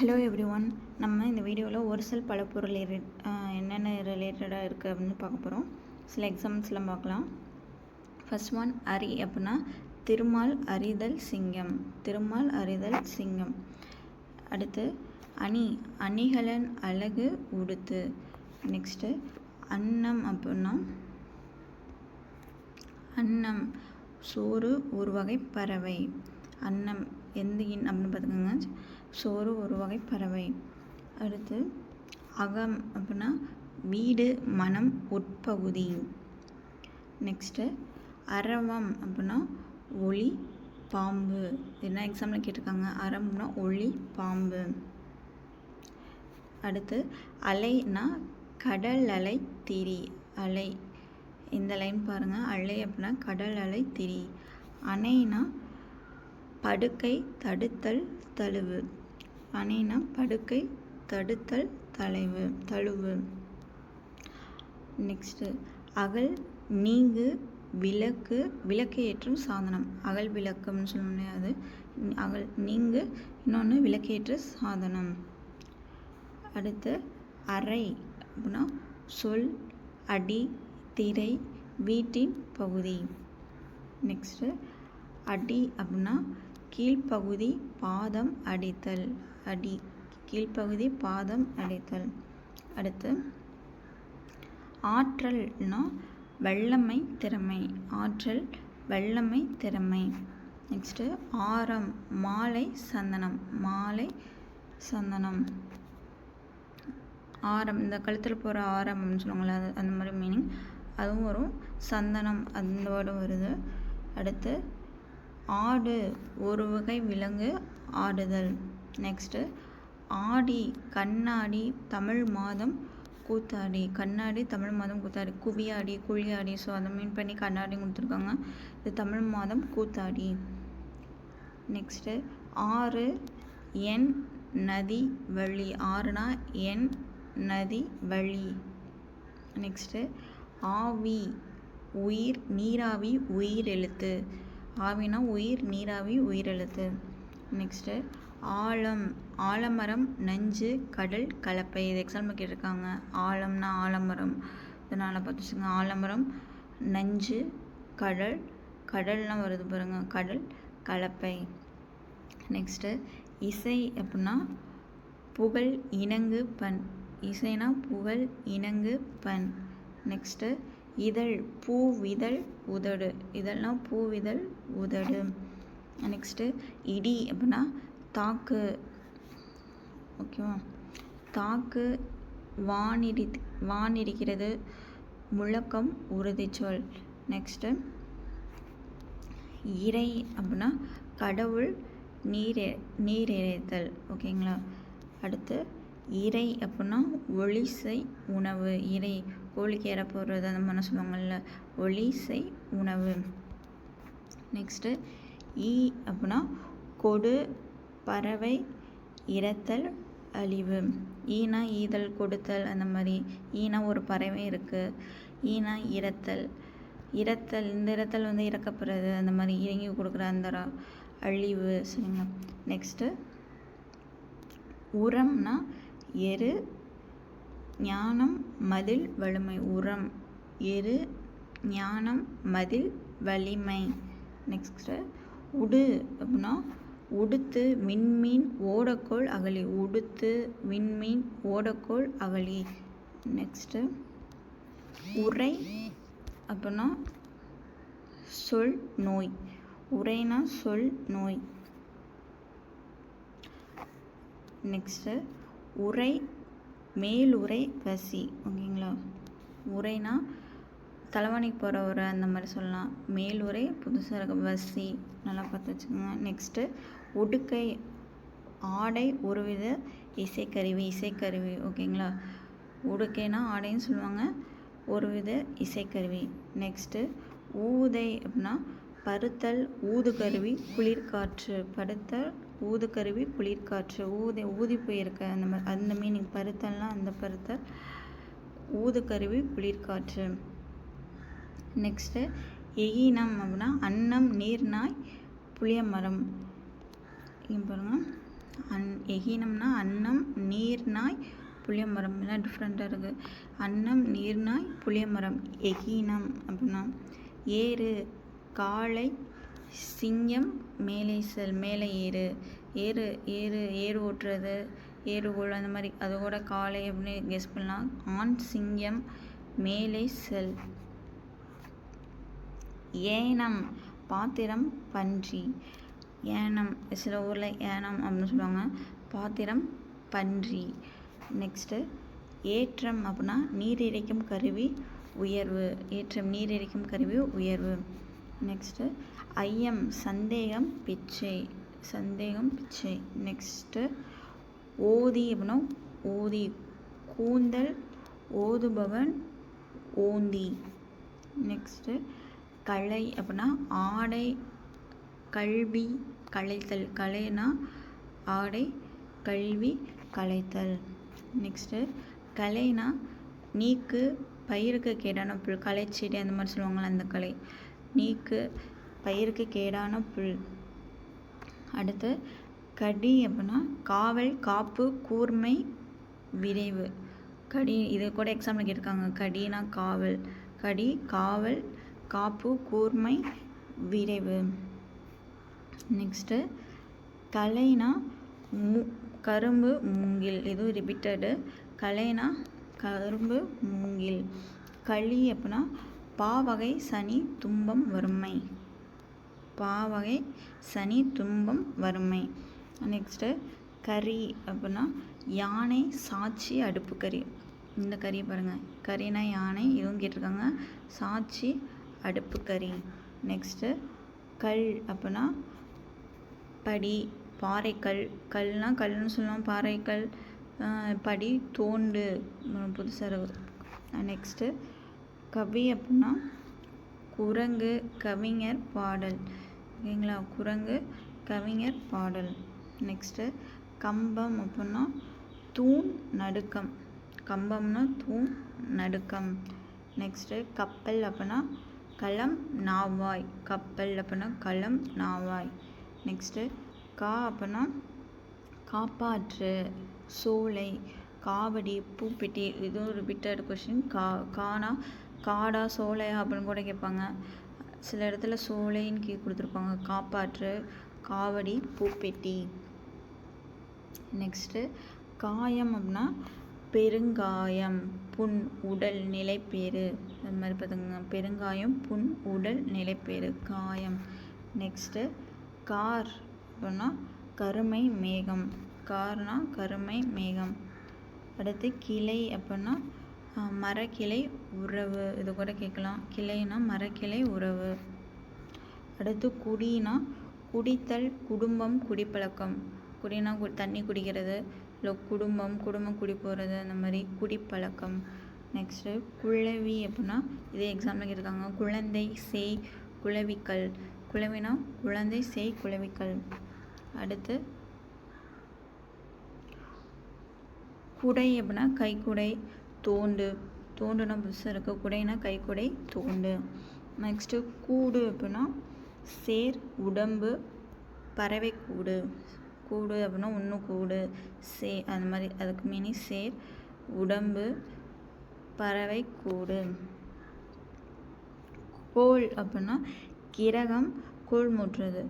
Hello every one நம்ம இந்த வீடியோவில் ஒரு சில பலப்பொருள் ரிலே- என்னென்ன ரிலேட்டடாக இருக்குது அப்படின்னு பார்க்க போகிறோம் சில எக்ஸாம்பிள்ஸ்லாம் பார்க்கலாம். ஃபஸ்ட் ஒன் அரி அப்படின்னா திருமால் அறிதல் சிங்கம். திருமால் அறிதல் சிங்கம். அடுத்து அணி அணிகலன் அழகு உடுத்து. நெக்ஸ்ட்டு அன்னம் அப்படின்னா அன்னம் சோறு ஒரு வகை பறவை. அன்னம் எந்த இன் அப்படின்னு பார்த்துக்கோங்க சோறு ஒரு வகை பறவை. அடுத்து அகம் அப்படின்னா வீடு மனம் உட்பகுதி. நெக்ஸ்ட்டு அரவம் அப்படின்னா ஒளி பாம்பு. என்ன எக்ஸாம்பிள் கேட்டிருக்காங்க. அரம்னா ஒளி பாம்பு. அடுத்து அலைனா கடல் அலை திரி. அலை. இந்த லைன் பாருங்கள் அலை அப்படின்னா கடல் அலை திரி. அணைனா படுக்கை தடுத்தல் தழுவு. அணைனா படுக்கை தடுத்தல் தலைவு தழுவு. நெக்ஸ்ட்டு அகல் நீங்கு விளக்கு விளக்கு ஏற்றும் சாதனம். அகல் விளக்குன்னு சொல்ல முடியாது அகல் நீங்கு இன்னொன்று விளக்கேற்ற சாதனம். அடுத்து அறை அப்படின்னா சொல் அடி திரை வீட்டின் பகுதி. நெக்ஸ்ட்டு அடி அப்படின்னா கீழ்ப்பகுதி பாதம் அடித்தல். அடி கீழ்ப்பகுதி பாதம் அடித்தல். அடுத்து ஆற்றல்னா வல்லமை திறமை. ஆற்றல் வல்லமை திறமை. நெக்ஸ்ட்டு ஆரம் மாலை சந்தனம். மாலை சந்தனம். ஆரம் இந்த கழுத்தில் போகிற ஆரம் அப்படின்னு அது அந்த மாதிரி மீனிங் அதுவும் வரும். சந்தனம் அந்த வேர்டும் வருது. அடுத்து ஆடு ஒரு வகை விலங்கு ஆடுதல். நெக்ஸ்ட்டு ஆடி கண்ணாடி தமிழ் மாதம் கூத்தாடி. கண்ணாடி தமிழ் மாதம் கூத்தாடி. குவியாடி குழியாடி. ஸோ அதை மீன் பண்ணி கண்ணாடி கொடுத்துருக்காங்க. இது தமிழ் மாதம் கூத்தாடி. நெக்ஸ்ட்டு ஆறு என் நதி வழி ஆறுனா என் நதி வழி நெக்ஸ்ட்டு ஆவி உயிர் நீராவி உயிர் எழுத்து ஆவினா உயிர் நீராவி உயிரெழுத்து. நெக்ஸ்ட்டு ஆழம் ஆலமரம் நஞ்சு கடல் கலப்பை. இது எக்ஸாம்பிள் கேட்டிருக்காங்க. ஆழம்னா ஆலமரம். இதனால் பார்த்துச்சுங்க ஆலமரம் நஞ்சு கடல் கடல்லாம் வருது பாருங்கள் கடல் கலப்பை. நெக்ஸ்ட்டு இசை அப்படின்னா புகழ் இணங்கு பண். இசைனா புகழ் இணங்கு பண். நெக்ஸ்ட்டு இதழ் பூ பூவிதழ் உதடு. இதழ்னா பூவிதழ் உதடு. நெக்ஸ்ட்டு இடி அப்படின்னா தாக்கு. ஓகேவா தாக்கு வானிடி வானிடிக்கிறது முழக்கம் உறுதிச்சொல் நெக்ஸ்ட்டு இறை அப்படின்னா கடவுள் நீர் நீரிழைத்தல் ஓகேங்களா அடுத்து இறை அப்படின்னா ஒளிசை உணவு. இறை கோழிக்கு இற போடுறது அந்த மாதிரி சொல்லுவாங்கள்ல ஒளிசை உணவு. நெக்ஸ்ட்டு ஈ அப்படின்னா கொடு பறவை இறத்தல் அழிவு. ஈனா ஈதல் கொடுத்தல் அந்த மாதிரி. ஈனா ஒரு பறவை இருக்குது ஈனா இறத்தல் இறத்தல் இந்த இறத்தல் வந்து இறக்கப்படுறது அந்த மாதிரி இறங்கி கொடுக்குற அந்த அழிவு சரிங்களா நெக்ஸ்ட்டு உரம்னா எரு ஞானம் மதில் வலிமை உரம். எரு ஞானம் மதில் வலிமை. நெக்ஸ்ட்டு உடு அப்படின்னா உடுத்து விண்மீன் ஓடக்கோள் அகலி. உடுத்து விண்மீன் ஓடக்கோள் அகலி. நெக்ஸ்ட்டு உரை அப்படின்னா சொல் நோய். உரைனா சொல் நோய். நெக்ஸ்ட்டு உரை மேலுரை பசி ஓகேங்களா? உரைனா தலைவாணிக்கு போகிற உரை அந்த மாதிரி சொல்லலாம். மேலுரை புதுசாக இருக்க வசி நல்லா பார்த்து வச்சுக்கோங்க. நெக்ஸ்ட்டு உடுக்கை ஆடை ஒருவித இசைக்கருவி இசைக்கருவி ஓகேங்களா? உடுக்கைனா ஆடைன்னு சொல்லுவாங்க. ஒருவித இசைக்கருவி. நெக்ஸ்ட்டு ஊதை அப்படின்னா பருத்தல் ஊதுகருவி குளிர்காற்று படுத்தல் ஊதுகருவி குளிர்காற்று ஊதி ஊதி போயிருக்க அந்த மாதிரி அந்த மீனிங் பருத்தல்லாம் அந்த பருத்தல் ஊதுகருவி குளிர்காற்று. நெக்ஸ்ட்டு எகினம் அப்படின்னா அன்னம் நீர்நாய் புளிய மரம் இங்கே பாருங்கள் அன் எகினம்னா அன்னம் நீர்நாய் புளியமரம். எல்லாம் டிஃப்ரெண்ட்டாக இருக்குது அன்னம் நீர்நாய் புளியமரம். எகினம் அப்படின்னா ஏறு காளை சிங்கம் மேலே செல் மேலே ஏறு. ஏறு ஏறு ஏறு ஓட்டுறது ஏறுகோல் அந்த மாதிரி. அது கூட காலை அப்படின்னு கெஸ் பண்ணலாம். ஆண் சிங்கம் மேலே செல். ஏனம் பாத்திரம் பன்றி. ஏனம் சில ஊரில் ஏனம் அப்படின்னு சொல்லுவாங்க. பாத்திரம் பன்றி. நெக்ஸ்ட்டு ஏற்றம் அப்படின்னா நீர் இறைக்கும் கருவி உயர்வு. ஏற்றம் நீர் இறைக்கும் கருவி உயர்வு. நெக்ஸ்ட்டு ஐயம் சந்தேகம் பிச்சை. சந்தேகம் பிச்சை. நெக்ஸ்ட்டு ஓதி அப்படின்னா ஓதி. கூந்தல் ஓதுபவன் ஓந்தி. நெக்ஸ்ட்டு கலை அப்படின்னா ஆடை கல்வி கலைத்தல். கலைனா ஆடை கல்வி கலைத்தல். நெக்ஸ்ட்டு கலைனா நீக்கு பயிருக்கு கேடான புல் கலைச்செடி அந்த மாதிரி சொல்லுவாங்கள்ல அந்த கலை. நீக்கு பயிருக்கு கேடான புல். அடுத்து கடி அப்படின்னா காவல் காப்பு கூர்மை விரைவு. கடி இது கூட எக்ஸாம்பிள் கேட்டிருக்காங்க. கடினா காவல். கடி காவல் காப்பு கூர்மை விரைவு. நெக்ஸ்ட்டு கலைனா மு கரும்பு மூங்கில். இதுவும் ரிப்பீட்டடு கலைனா கரும்பு மூங்கில். களி அப்படின்னா பாவகை சனி துன்பம் வறுமை. பாவகை சனி துன்பம் வறுமை. நெக்ஸ்ட்டு கறி அப்படின்னா யானை சாட்சி அடுப்பு கறி. இந்த கறியை பாருங்கள் கறினா யானை இதுவும் கேட்டிருக்காங்க. சாட்சி அடுப்பு கறி. நெக்ஸ்ட்டு கல் அப்படின்னா படி பாறைக்கல். கல்னால் கல்னு சொல்லுவோம் பாறைக்கல். படி தோண்டு. புதுசாக நெக்ஸ்ட்டு கவி அப்படின்னா குரங்கு கவிஞர் பாடல். ஓகேங்களா? குரங்கு கவிஞர் பாடல். நெக்ஸ்ட்டு கம்பம் அப்புடின்னா தூண் நடுக்கம். கம்பம்னா தூண் நடுக்கம். நெக்ஸ்ட்டு கப்பல் அப்படின்னா களம் நாவாய். கப்பல் அப்படின்னா களம் நாவாய். நெக்ஸ்ட்டு கா அப்படின்னா காப்பாற்று சோலை காவடி பூப்பெட்டி. இதுவும் ரிப்பீட்டட் கொஷின் கா கானா காடா சோலையா அப்படின்னு கூட கேட்பாங்க சில இடத்துல சோலைன்னு கே கொடுத்துருப்பாங்க. காப்பாற்று காவடி பூப்பெட்டி. நெக்ஸ்ட்டு காயம் அப்படின்னா பெருங்காயம் புண் உடல் நிலைப்பேறு. அது மாதிரி பார்த்துங்க பெருங்காயம் புண் உடல் நிலைப்பேறு காயம். நெக்ஸ்ட்டு கார் அப்படின்னா கருமை மேகம். கார்னா கருமை மேகம். அடுத்து கிளை அப்படின்னா மரக்கிளை உறவு. இது கூட கேட்கலாம். கிளைனா மரக்கிளை உறவு. அடுத்து குடினா குடித்தல் குடும்பம் குடிப்பழக்கம். குடினா கு தண்ணி குடிக்கிறது. இல்லை குடும்பம் குடும்பம் குடி போகிறது அந்த மாதிரி குடிப்பழக்கம். நெக்ஸ்ட்டு குழவி அப்படின்னா இதே எக்ஸாம்பிள் கேட்டிருக்காங்க. குழந்தை செய் குழவிக்கல். குழவினா குழந்தை செய் குழவிக்கல். அடுத்து குடை அப்படின்னா கைக்குடை. தோண்டு தோண்டுனா புதுசாக இருக்குது குடைனா கைக்குடை தோண்டு. நெக்ஸ்ட்டு கூடு அப்படின்னா சேர் உடம்பு பறவை கூடு கூடு அப்படின்னா ஒன்று கூடு சே அந்த மாதிரி அதுக்கு மீனி சேர் உடம்பு பறவை கூடு கோல் அப்படின்னா கிரகம் கோல் முற்றுறது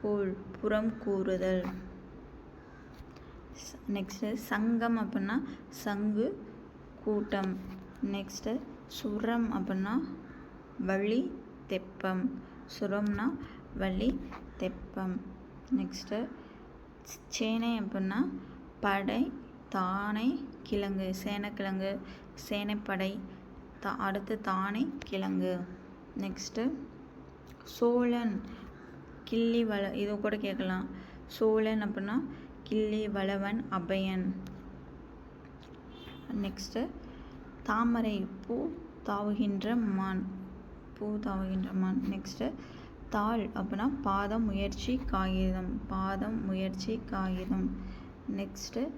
கோல் புறம் கூறுதல். நெக்ஸ்ட்டு சங்கம் அப்படின்னா சங்கு கூட்டம். நெக்ஸ்ட்டு சுரம் அப்படின்னா வழி தெப்பம். சுரம்னா வழி தெப்பம். நெக்ஸ்ட்டு சேனை அப்படின்னா படை தானை கிழங்கு சேனைக்கிழங்கு சேனைப்படை தா அடுத்து தானை கிழங்கு. நெக்ஸ்ட்டு சோழன் கிள்ளி வள இது கூட கேட்கலாம். சோழன் அப்படின்னா கிள்ளி வளவன் அபயன். நெக்ஸ்ட்டு தாமரை பூ தாவுகின்ற மான். பூ தாவுகின்ற மான். நெக்ஸ்ட்டு தாள் அப்படின்னா பாதம் முயற்சி காகிதம். பாதம் முயற்சி காகிதம். நெக்ஸ்ட்டு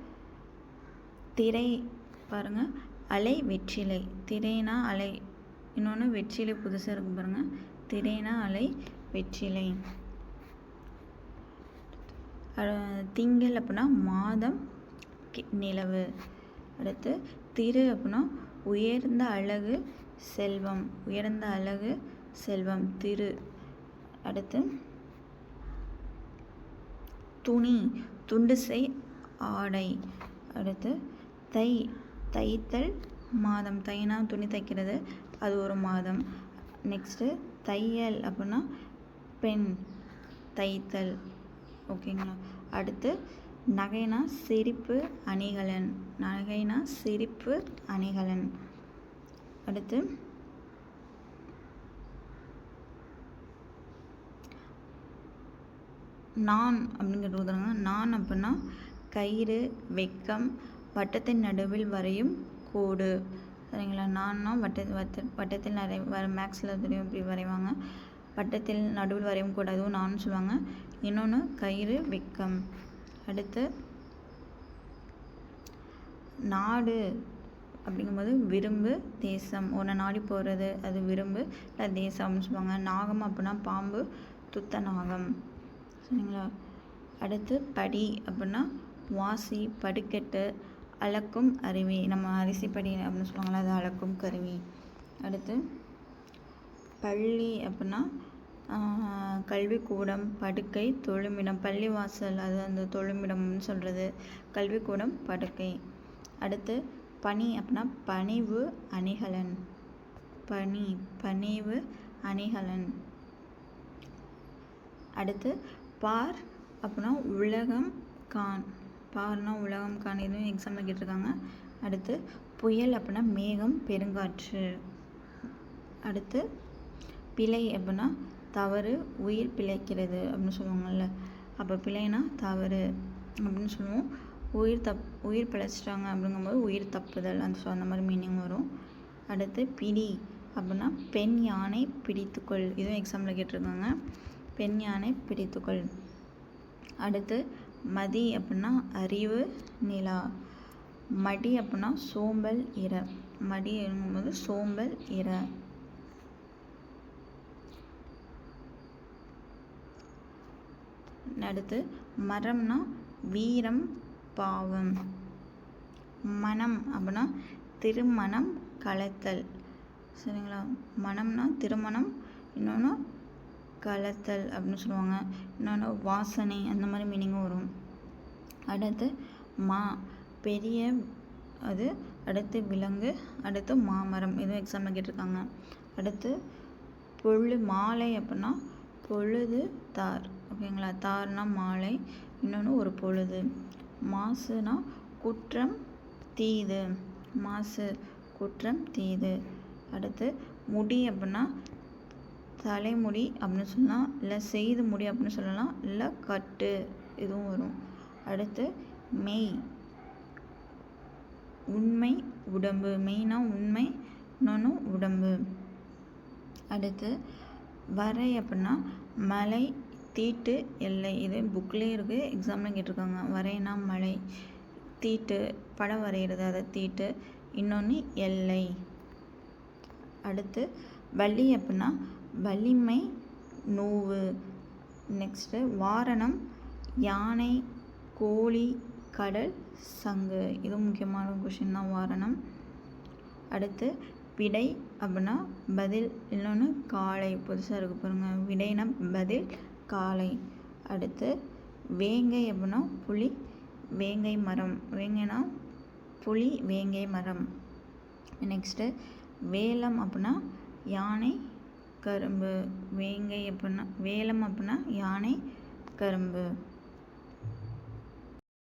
திரை பாருங்கள் அலை வெற்றிலை. திரைனா அலை. இன்னொன்று வெற்றிலை புதுசாக இருக்கும் பாருங்கள் திரைனா அலை வெற்றிலை. திங்கள் அப்படின்னா மாதம் கி- நிலவு. அடுத்து திரு அப்படின்னா உயர்ந்த அழகு செல்வம் உயர்ந்த அழகு செல்வம் திரு. அடுத்து துணி துண்டுசை ஆடை. அடுத்து தை தைத்தல் மாதம். தைனா துணி தைக்கிறது அது ஒரு மாதம். நெக்ஸ்ட்டு தையல் அப்படின்னா பெண் தைத்தல். ஓகேங்களா அடுத்து நகைனா சிரிப்பு அணிகலன் நகைனா சிரிப்பு அணிகலன். அடுத்து நான் அப்படிங்கிறது கொடுத்துருங்க நான் அப்படின்னா கயிறு வெக்கம் வட்டத்தின் நடுவில் வரையும் கோடு. சரிங்களா? நான்னா வட்ட வட்ட வட்டத்தில் நிறைய வர மேக்ஸில் தெரியும் இப்படி வரைவாங்க. வட்டத்தில் நடுவில் வரையும் கூட அதுவும் நான் சொல்லுவாங்க. இன்னொன்று கயிறு வெக்கம். அடுத்து நாடு அப்படிங்கும்போது விரும்பு தேசம். ஒன்றை நாடி போகிறது அது விரும்பு இல்லை தேசம் அப்படின்னு சொல்லுவாங்க. நாகம் அப்படின்னா பாம்பு துத்த நாகம். சரிங்களா? அடுத்து படி அப்படின்னா வாசி படிக்கட்டு அளக்கும் அருவி. நம்ம அரிசி படி அப்படின்னு சொல்லுவாங்களா அது அளக்கும் கருவி. அடுத்து பள்ளி அப்படின்னா கல்விக்கூடம் படுக்கை தொழுமிடம் பள்ளிவாசல் அது அந்த தொழுமிடம்னு சொல்கிறது கல்விக்கூடம் படுக்கை. அடுத்து பணி அப்படின்னா பணிவு அணிகலன். பணி பணிவு அணிகலன். அடுத்து பார் அப்படின்னா உலகம் கான் பார்னா உலகம் கான் இதுவும் எக்ஸாமில் கேட்டிருக்காங்க. அடுத்து புயல் அப்படின்னா மேகம் பெருங்காற்று. அடுத்து பிழை அப்படின்னா தவறு உயிர் பிழைக்கிறது அப்படின்னு சொல்லுவாங்கள்ல அப்போ பிழைனா தவறு அப்படின்னு சொல்லுவோம். உயிர் தப் உயிர் பிழைச்சிட்டாங்க அப்படிங்கும்போது உயிர் தப்புதல் அந்த ஸோ அந்த மாதிரி மீனிங் வரும். அடுத்து பிடி அப்படின்னா பெண் யானை பிடித்துக்கொள். இதுவும் எக்ஸாம்பிள் கேட்டிருக்காங்க. பெண் யானை பிடித்துக்கொள். அடுத்து மதி அப்படின்னா அறிவு நிலா. மடி அப்படின்னா சோம்பல் இர மடி என்னும்போது சோம்பல் இர அடுத்து மரம்னா வீரம் பாவம். மனம் அப்படின்னா திருமணம் கலத்தல். சரிங்களா? மனம்னா திருமணம் இன்னொன்று கலத்தல் அப்படின்னு சொல்லுவாங்க. இன்னொன்று வாசனை அந்த மாதிரி மீனிங்கும் வரும். அடுத்து மா பெரிய அது அடுத்து விலங்கு அடுத்து மாமரம். இதுவும் எக்ஸாமில் கேட்டிருக்காங்க. அடுத்து பொழு மாலை அப்படின்னா பொழுது தார். ஓகேங்களா? தார்னா மாலை இன்னொன்று ஒரு பொழுது. மாசுனா குற்றம் தீது. மாசு குற்றம் தீது. அடுத்து முடி அப்படின்னா தலைமுடி அப்படின்னு சொல்லலாம் இல்லை செய்து முடி அப்படின்னு சொல்லலாம் இல்லை கட்டு. இதுவும் வரும். அடுத்து மெய். உண்மை உடம்பு. மெய்னா உண்மை இன்னொன்று உடம்பு. அடுத்து வரை அப்படின்னா மலை தீட்டு எல்லை. இது புக்லேயே இருக்குது எக்ஸாம்லையும் கேட்டிருக்காங்க. வரைனா மலை தீட்டு படம் வரைகிறது அதை தீட்டு. இன்னொன்று எல்லை. அடுத்து வள்ளி அப்படின்னா வலிமை நோவு. நெக்ஸ்ட்டு வாரணம் யானை கோழி கடல் சங்கு. இது முக்கியமான கொஷின் தான் வாரணம். அடுத்து விடை அப்படின்னா பதில். இன்னொன்று காளை புதுசாக இருக்குது பாருங்கள் விடைனா பதில் காளை அடுத்து வேங்கை அப்படின்னா புளி வேங்கை மரம். வேங்கைனா புளி வேங்கை மரம். நெக்ஸ்ட்டு வேலம் அப்படின்னா யானை கரும்பு. வேங்கை அப்படின்னா வேலம் அப்படின்னா யானை கரும்பு.